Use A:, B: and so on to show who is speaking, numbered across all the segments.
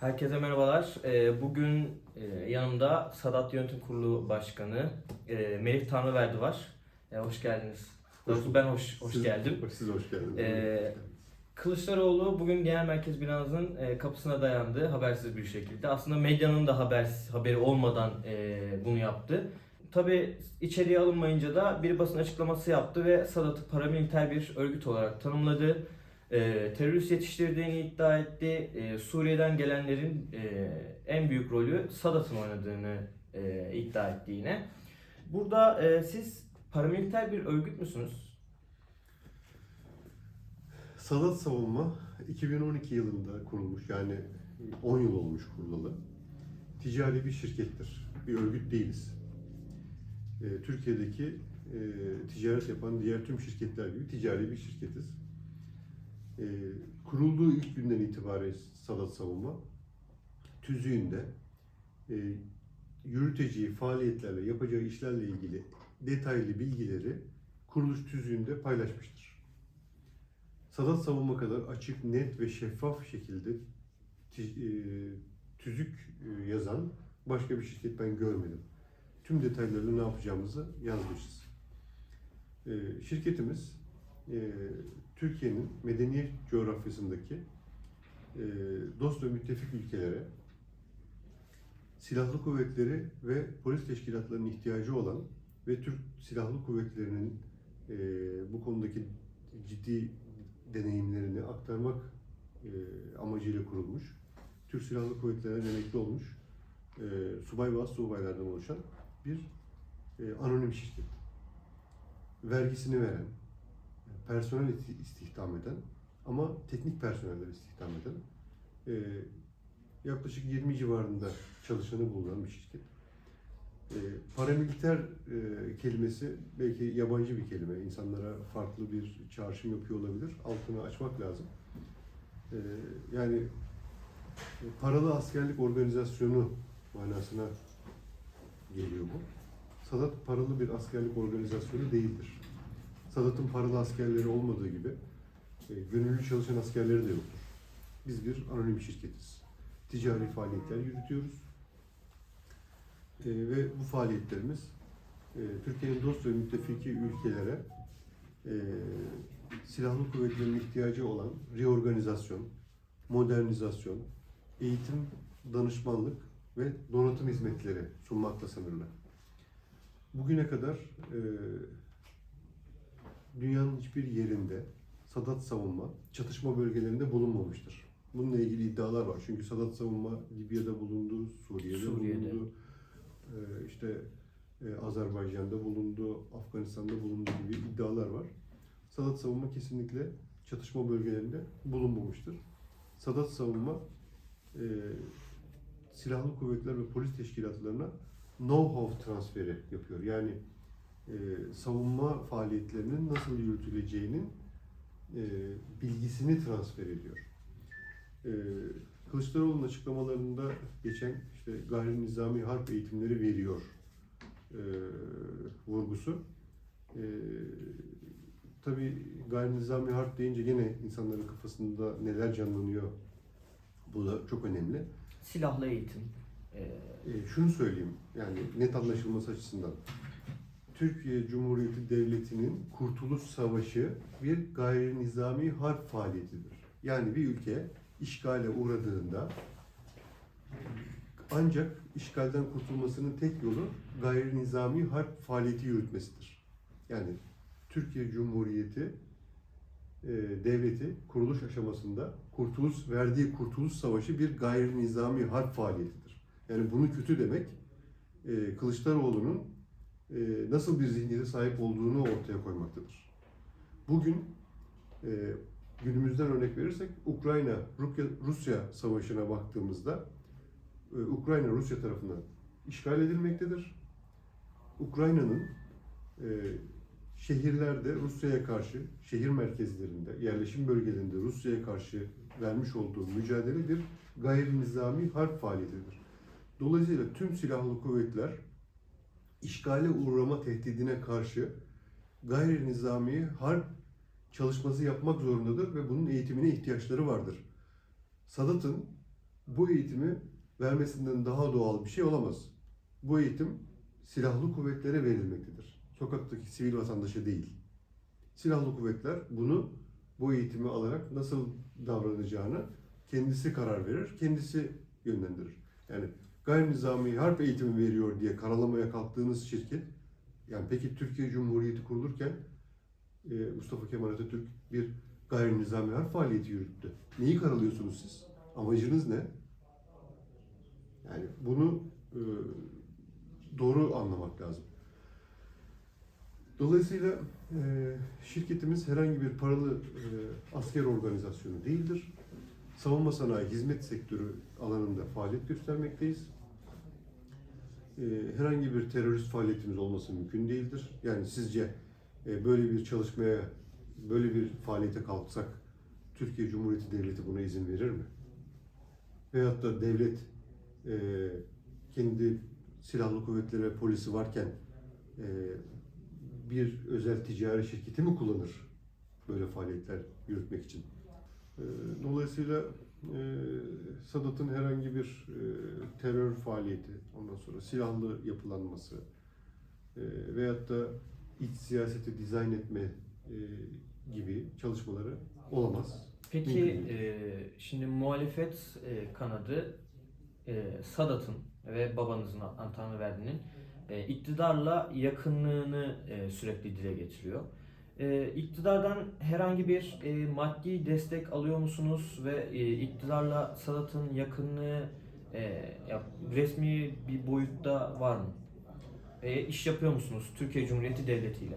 A: Herkese merhabalar. Ee, Bugün e, yanımda Sadat Yönetim Kurulu Başkanı e, Melih Tanrıverdi var. E, Hoş geldiniz. Doğrusu ben hoş, hoş
B: Siz-
A: geldim.
B: Siz hoş geldiniz.
A: Ee, Kılıçdaroğlu bugün genel merkez binanızın kapısına dayandı habersiz bir şekilde. Aslında medyanın da haber, haberi olmadan bunu yaptı. Tabi içeriye alınmayınca da bir basın açıklaması yaptı ve Sadat'ı paramiliter bir örgüt olarak tanımladı. E, terörist yetiştirdiğini iddia etti. E, Suriye'den gelenlerin e, en büyük rolü Sadat'ın oynadığını e, iddia etti yine. Burada e, siz paramiliter bir örgüt müsünüz?
B: Sadat Savunma 2012 yılında kurulmuş yani 10 yıl olmuş kurulalı. Ticari bir şirkettir. Bir örgüt değiliz. Ee, Türkiye'deki e, ticaret yapan diğer tüm şirketler gibi ticari bir şirketiz. Ee, kurulduğu ilk günden itibaren Sadat Savunma tüzüğünde e, yürüteceği faaliyetlerle, yapacağı işlerle ilgili detaylı bilgileri kuruluş tüzüğünde paylaşmıştır. Sadat savunma kadar açık, net ve şeffaf şekilde e, tüzük e, yazan başka bir şirket ben görmedim. Tüm detaylarını ne yapacağımızı yazmışız. E, Şirketimiz e, Türkiye'nin medeniyet coğrafyasındaki e, dost ve müttefik ülkelere silahlı kuvvetleri ve polis teşkilatlarının ihtiyacı olan ve Türk Silahlı Kuvvetleri'nin e, bu konudaki ciddi deneyimlerini aktarmak e, amacıyla kurulmuş. Türk Silahlı Kuvvetleri'ne emekli olmuş e, subay ve subaylardan oluşan bir e, anonim şirket. Vergisini veren, personel isti- istihdam eden ama teknik personeller istihdam eden e, yaklaşık 20 civarında çalışanı bulunan bir şirket. E, paramiliter e, kelimesi belki yabancı bir kelime. İnsanlara farklı bir çağrışım yapıyor olabilir. Altını açmak lazım. E, yani e, paralı askerlik organizasyonu manasına geliyor bu. Sadat paralı bir askerlik organizasyonu değildir. Sadat'ın paralı askerleri olmadığı gibi e, gönüllü çalışan askerleri de yoktur. Biz bir anonim şirketiz. Ticari faaliyetler yürütüyoruz. E, ve bu faaliyetlerimiz e, Türkiye'nin dost ve müttefiki ülkelere e, silahlı kuvvetlerin ihtiyacı olan reorganizasyon, modernizasyon, eğitim, danışmanlık ve donatım hizmetleri sunmakla sınırlı. Bugüne kadar e, dünyanın hiçbir yerinde Sadat savunma çatışma bölgelerinde bulunmamıştır. Bununla ilgili iddialar var. Çünkü Sadat savunma Libya'da bulundu, Suriye'de,
A: Suriye'de.
B: bulundu, e, işte e, Azerbaycan'da bulundu, Afganistan'da bulundu gibi iddialar var. Sadat savunma kesinlikle çatışma bölgelerinde bulunmamıştır. Sadat savunma e, silahlı kuvvetler ve polis teşkilatlarına know-how transferi yapıyor. Yani e, savunma faaliyetlerinin nasıl yürütüleceğinin e, bilgisini transfer ediyor. E, Kılıçdaroğlu'nun açıklamalarında geçen işte gayri nizami harp eğitimleri veriyor e, vurgusu. E, tabii gayri nizami harp deyince yine insanların kafasında neler canlanıyor bu da çok önemli.
A: Silahlı eğitim. e,
B: E, şunu söyleyeyim yani net anlaşılması açısından. Türkiye Cumhuriyeti Devleti'nin Kurtuluş Savaşı bir gayri nizami harp faaliyetidir. Yani bir ülke işgale uğradığında ancak işgalden kurtulmasının tek yolu gayri nizami harp faaliyeti yürütmesidir. Yani Türkiye Cumhuriyeti e, devleti kuruluş aşamasında kurtuluş verdiği kurtuluş savaşı bir gayri nizami harp faaliyetidir. Yani bunu kötü demek e, Kılıçdaroğlu'nun nasıl bir zihniyete sahip olduğunu ortaya koymaktadır. Bugün e, günümüzden örnek verirsek Ukrayna Rusya savaşına baktığımızda e, Ukrayna Rusya tarafından işgal edilmektedir. Ukrayna'nın e, şehirlerde Rusya'ya karşı, şehir merkezlerinde, yerleşim bölgelerinde Rusya'ya karşı vermiş olduğu mücadele bir gayri nizami harp faaliyetidir. Dolayısıyla tüm silahlı kuvvetler işgale uğrama tehdidine karşı gayri nizami harp çalışması yapmak zorundadır ve bunun eğitimine ihtiyaçları vardır. Sadat'ın bu eğitimi vermesinden daha doğal bir şey olamaz. Bu eğitim silahlı kuvvetlere verilmektedir. Sokaktaki sivil vatandaşa değil. Silahlı kuvvetler bunu bu eğitimi alarak nasıl davranacağını kendisi karar verir, kendisi yönlendirir. Yani gayri nizami harp eğitimi veriyor diye karalamaya kalktığınız şirket, yani peki Türkiye Cumhuriyeti kurulurken e, Mustafa Kemal Atatürk bir gayri nizami harp faaliyeti yürüttü. Neyi karalıyorsunuz siz? Amacınız ne? Yani bunu e, doğru anlamak lazım. Dolayısıyla e, şirketimiz herhangi bir paralı asker organizasyonu değildir. Savunma sanayi hizmet sektörü alanında faaliyet göstermekteyiz. E, herhangi bir terörist faaliyetimiz olması mümkün değildir. Yani sizce e, böyle bir çalışmaya, böyle bir faaliyete kalksak Türkiye Cumhuriyeti Devleti buna izin verir mi? Veyahut da devlet e, kendi silahlı kuvvetleri ve polisi varken e, bir özel ticari şirketi mi kullanır böyle faaliyetler yürütmek için? E, Dolayısıyla e, Sadat'ın herhangi bir e, terör faaliyeti, ondan sonra silahlı yapılanması e, veyahut da iç siyaseti dizayn etme e, gibi çalışmaları olamaz.
A: Peki e, şimdi muhalefet e, kanadı e, Sadat'ın ve babanızın Antanı Verdi'nin e, iktidarla yakınlığını e, sürekli dile getiriyor. E, iktidardan herhangi bir e, maddi destek alıyor musunuz ve e, iktidarla Sadat'ın yakınlığı e, resmi bir boyutta var mı? E, iş yapıyor musunuz Türkiye Cumhuriyeti Devleti ile?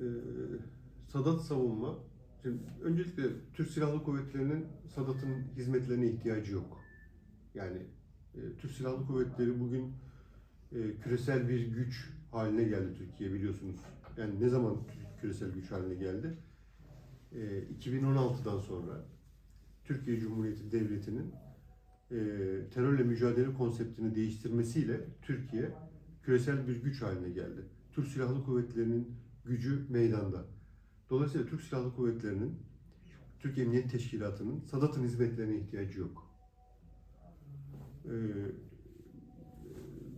B: Ee, Sadat savunma. Şimdi öncelikle Türk Silahlı Kuvvetleri'nin Sadat'ın hizmetlerine ihtiyacı yok. Yani Türk Silahlı Kuvvetleri bugün küresel bir güç haline geldi Türkiye biliyorsunuz. Yani ne zaman küresel güç haline geldi? E, 2016'dan sonra Türkiye Cumhuriyeti Devleti'nin e, terörle mücadele konseptini değiştirmesiyle Türkiye küresel bir güç haline geldi. Türk Silahlı Kuvvetleri'nin gücü meydanda. Dolayısıyla Türk Silahlı Kuvvetleri'nin, Türk Emniyet Teşkilatı'nın Sadat'ın hizmetlerine ihtiyacı yok.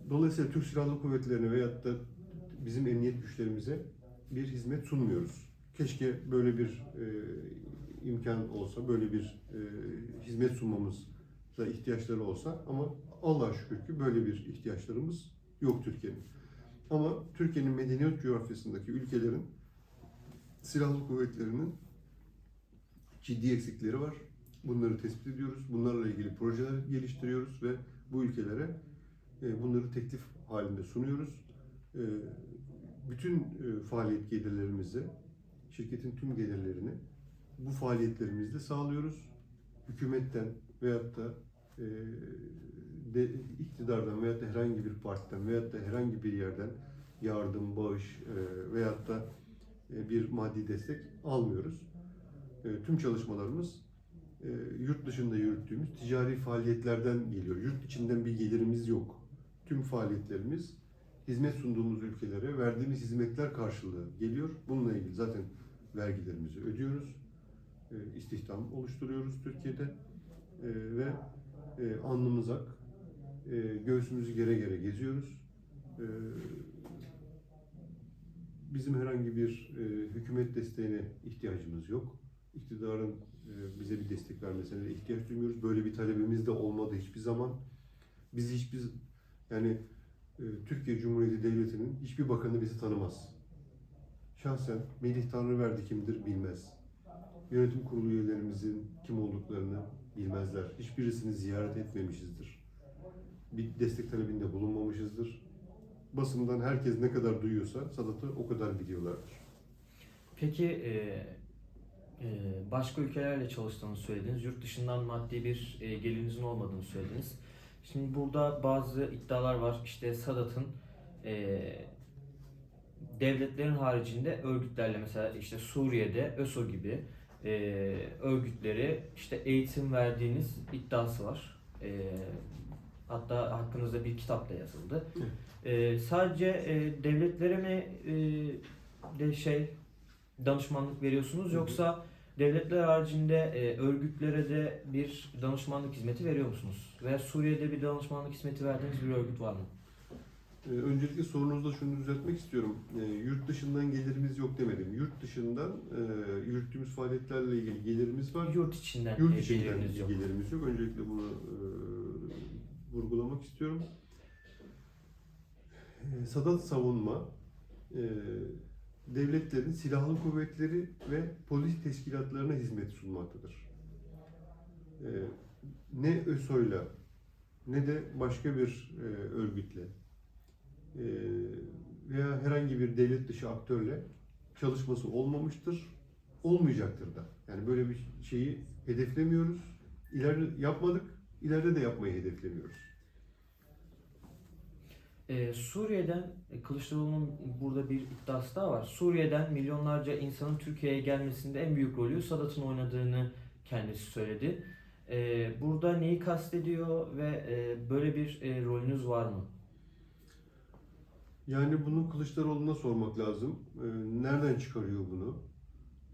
B: Dolayısıyla Türk Silahlı Kuvvetleri'ne veyahut da bizim emniyet güçlerimize bir hizmet sunmuyoruz. Keşke böyle bir e, imkan olsa, böyle bir e, hizmet sunmamıza ihtiyaçları olsa ama Allah'a şükür ki böyle bir ihtiyaçlarımız yok Türkiye'nin. Ama Türkiye'nin medeniyet coğrafyasındaki ülkelerin silahlı kuvvetlerinin ciddi eksikleri var. Bunları tespit ediyoruz. Bunlarla ilgili projeler geliştiriyoruz ve bu ülkelere bunları teklif halinde sunuyoruz. E, Bütün e, faaliyet gelirlerimizi, şirketin tüm gelirlerini bu faaliyetlerimizde sağlıyoruz. Hükümetten veyahut da e, iktidardan veyahut da herhangi bir partiden veyahut da herhangi bir yerden yardım, bağış e, veyahut da e, bir maddi destek almıyoruz. E, tüm çalışmalarımız e, yurt dışında yürüttüğümüz ticari faaliyetlerden geliyor. Yurt içinden bir gelirimiz yok. Tüm faaliyetlerimiz hizmet sunduğumuz ülkelere verdiğimiz hizmetler karşılığı geliyor. Bununla ilgili zaten vergilerimizi ödüyoruz. E, istihdam oluşturuyoruz Türkiye'de. E, ve e, alnımız ak, e, göğsümüzü gere gere geziyoruz. E, bizim herhangi bir e, hükümet desteğine ihtiyacımız yok. İktidarın e, bize bir destek vermesine de ihtiyaç duymuyoruz. Böyle bir talebimiz de olmadı hiçbir zaman. Biz hiçbir yani e, Türkiye Cumhuriyeti Devleti'nin hiçbir bakanı bizi tanımaz. Şahsen Melih Tanrıverdi kimdir bilmez. Yönetim kurulu üyelerimizin kim olduklarını bilmezler. Hiçbirisini ziyaret etmemişizdir. Bir destek talebinde bulunmamışızdır. Basından herkes ne kadar duyuyorsa Sadat'ı o kadar biliyorlardır.
A: Peki e, e, başka ülkelerle çalıştığını söylediniz. Yurt dışından maddi bir e, gelirinizin olmadığını söylediniz. Şimdi burada bazı iddialar var. İşte Sadat'ın e, devletlerin haricinde örgütlerle mesela işte Suriye'de ÖSO gibi e, örgütleri işte eğitim verdiğiniz iddiası var. E, hatta hakkınızda bir kitap da yazıldı. E, sadece e, devletlere mi e, de şey danışmanlık veriyorsunuz yoksa Devletler haricinde e, örgütlere de bir danışmanlık hizmeti veriyor musunuz? Veya Suriye'de bir danışmanlık hizmeti verdiğiniz bir örgüt var mı?
B: Ee, Öncelikle sorunuzda şunu düzeltmek istiyorum. Ee, Yurt dışından gelirimiz yok demedim. Yurt dışından e, yürüttüğümüz faaliyetlerle ilgili gelirimiz var.
A: Yurt içinden
B: Yurt
A: e,
B: içinden
A: geliriniz yok.
B: gelirimiz yok. Öncelikle bunu e, vurgulamak istiyorum. E, Sadat savunma e, devletlerin silahlı kuvvetleri ve polis teşkilatlarına hizmet sunmaktadır. E, ne ÖSO'yla ne de başka bir e, örgütle e, veya herhangi bir devlet dışı aktörle çalışması olmamıştır, olmayacaktır da. Yani böyle bir şeyi hedeflemiyoruz. İleride yapmadık, ileride de yapmayı hedeflemiyoruz.
A: E, Suriye'den e, Kılıçdaroğlu'nun burada bir iddiası daha var. Suriye'den milyonlarca insanın Türkiye'ye gelmesinde en büyük rolü Sadat'ın oynadığını kendisi söyledi. E, burada neyi kastediyor ve e, böyle bir e, rolünüz var mı?
B: Yani bunu Kılıçdaroğlu'na sormak lazım. Ee, nereden çıkarıyor bunu?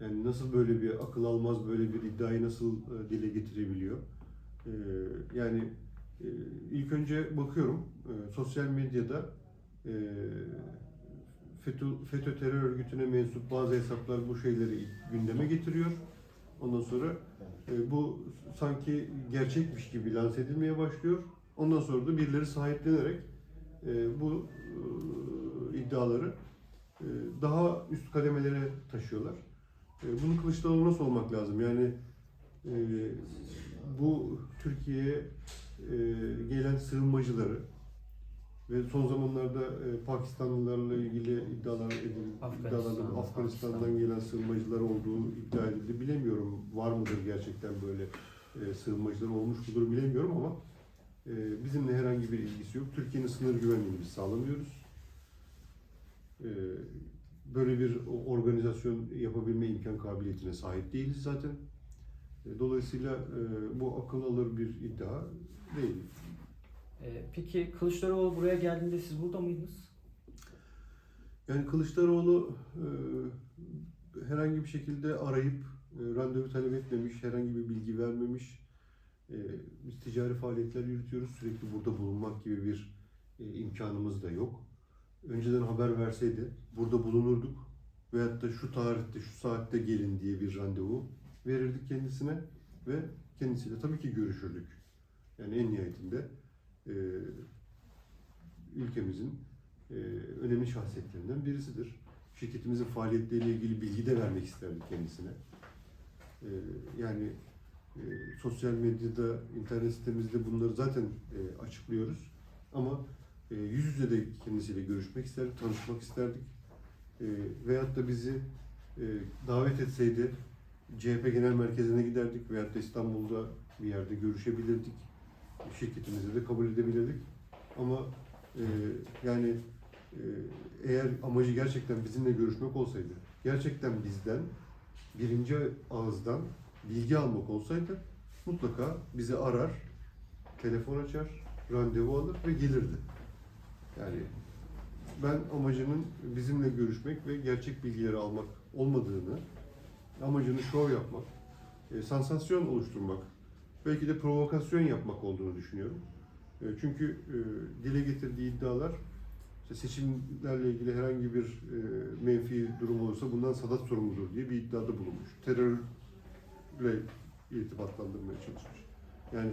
B: Yani nasıl böyle bir akıl almaz böyle bir iddiayı nasıl e, dile getirebiliyor? Ee, yani ilk önce bakıyorum e, sosyal medyada e, FETÖ, FETÖ terör örgütüne mensup bazı hesaplar bu şeyleri gündeme getiriyor. Ondan sonra e, bu sanki gerçekmiş gibi lanse edilmeye başlıyor. Ondan sonra da birileri sahiplenerek bu iddiaları daha üst kademelere taşıyorlar. Bunu Kılıçdaroğlu'na sormak lazım. Yani e, bu Türkiye'ye e, gelen sığınmacıları ve son zamanlarda e, Pakistanlılarla ilgili iddialar edildi.
A: Afganistan,
B: Afganistan'dan gelen sığınmacılar olduğu iddia edildi. Bilemiyorum var mıdır gerçekten böyle e, sığınmacılar olmuş mudur bilemiyorum ama e, bizimle herhangi bir ilgisi yok. Türkiye'nin sınır güvenliğini biz sağlamıyoruz. E, böyle bir organizasyon yapabilme imkan kabiliyetine sahip değiliz zaten. E, Dolayısıyla e, bu akıl alır bir iddia değil.
A: E, peki Kılıçdaroğlu buraya geldiğinde siz burada mıydınız?
B: Yani Kılıçdaroğlu herhangi bir şekilde arayıp randevu talep etmemiş, herhangi bir bilgi vermemiş. Biz ticari faaliyetler yürütüyoruz. Sürekli burada bulunmak gibi bir imkanımız da yok. Önceden haber verseydi burada bulunurduk. Veyahut da şu tarihte, şu saatte gelin diye bir randevu verirdik kendisine ve kendisiyle tabii ki görüşürdük. Yani en nihayetinde e, ülkemizin e, önemli şahsiyetlerinden birisidir. Şirketimizin faaliyetleriyle ilgili bilgi de vermek isterdik kendisine. E, yani e, sosyal medyada, internet sitemizde bunları zaten e, açıklıyoruz. Ama e, yüz yüze de kendisiyle görüşmek isterdik, tanışmak isterdik. E, veyahut da bizi e, davet etseydi CHP Genel Merkezi'ne giderdik veyahut da İstanbul'da bir yerde görüşebilirdik. Şirketimizi de kabul edebilirdik. Ama e, yani e, eğer amacı gerçekten bizimle görüşmek olsaydı, gerçekten bizden birinci ağızdan bilgi almak olsaydı mutlaka bizi arar, telefon açar, randevu alır ve gelirdi. Yani ben amacının bizimle görüşmek ve gerçek bilgileri almak olmadığını, amacını şov yapmak, e, sansasyon oluşturmak, belki de provokasyon yapmak olduğunu düşünüyorum. E, Çünkü e, dile getirdiği iddialar işte seçimlerle ilgili herhangi bir e, menfi durum olursa bundan Sadat sorumludur diye bir iddiada bulunmuş. Terörle irtibatlandırmaya çalışmış. Yani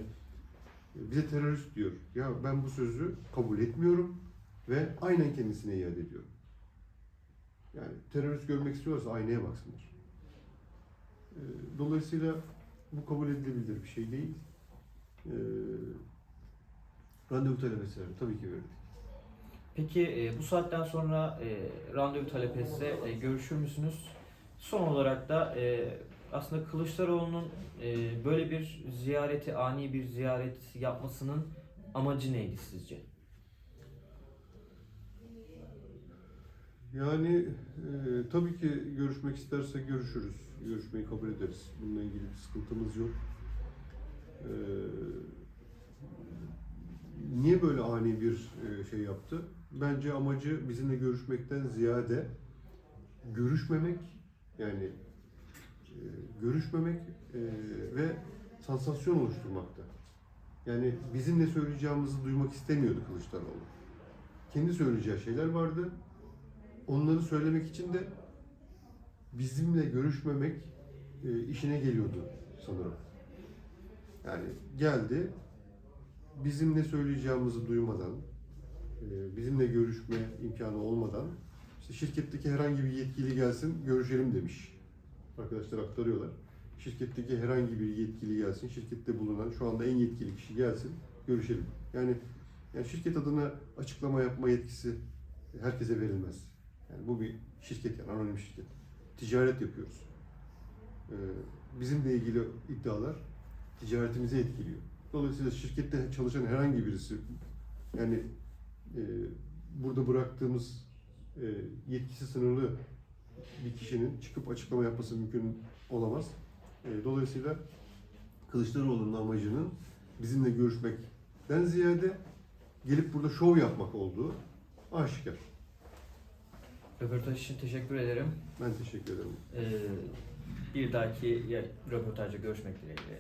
B: e, bize terörist diyor. Ya ben bu sözü kabul etmiyorum ve aynen kendisine iade ediyorum. Yani terörist görmek istiyorsa aynaya baksınlar. E, Dolayısıyla bu kabul edilebilir bir şey değil. E, randevu talep etseler tabii ki verdik.
A: Peki e, bu saatten sonra e, randevu talep etse e, görüşür müsünüz? Son olarak da e, aslında Kılıçdaroğlu'nun e, böyle bir ziyareti, ani bir ziyaret yapmasının amacı neydi sizce?
B: Yani e, tabii ki görüşmek isterse görüşürüz. Görüşmeyi kabul ederiz. Bununla ilgili bir sıkıntımız yok. E, niye böyle ani bir e, şey yaptı? Bence amacı bizimle görüşmekten ziyade görüşmemek yani görüşmemek e, ve sansasyon oluşturmakta. Yani bizim ne söyleyeceğimizi duymak istemiyordu Kılıçdaroğlu. Kendi söyleyeceği şeyler vardı. Onları söylemek için de bizimle görüşmemek e, işine geliyordu sanırım. Yani geldi, bizim ne söyleyeceğimizi duymadan, e, bizimle görüşme imkanı olmadan, işte şirketteki herhangi bir yetkili gelsin, görüşelim demiş. Arkadaşlar aktarıyorlar. Şirketteki herhangi bir yetkili gelsin, şirkette bulunan şu anda en yetkili kişi gelsin, görüşelim. Yani, yani şirket adına açıklama yapma yetkisi herkese verilmez. Yani bu bir şirket yani anonim şirket. Ticaret yapıyoruz. Ee, bizimle ilgili iddialar ticaretimizi etkiliyor. Dolayısıyla şirkette çalışan herhangi birisi yani e, burada bıraktığımız e, yetkisi sınırlı bir kişinin çıkıp açıklama yapması mümkün olamaz. E, dolayısıyla Kılıçdaroğlu'nun amacının bizimle görüşmekten ziyade gelip burada şov yapmak olduğu aşikar.
A: Röportaj için teşekkür ederim.
B: Ben teşekkür ederim.
A: Ee, bir dahaki röportajda görüşmek dileğiyle.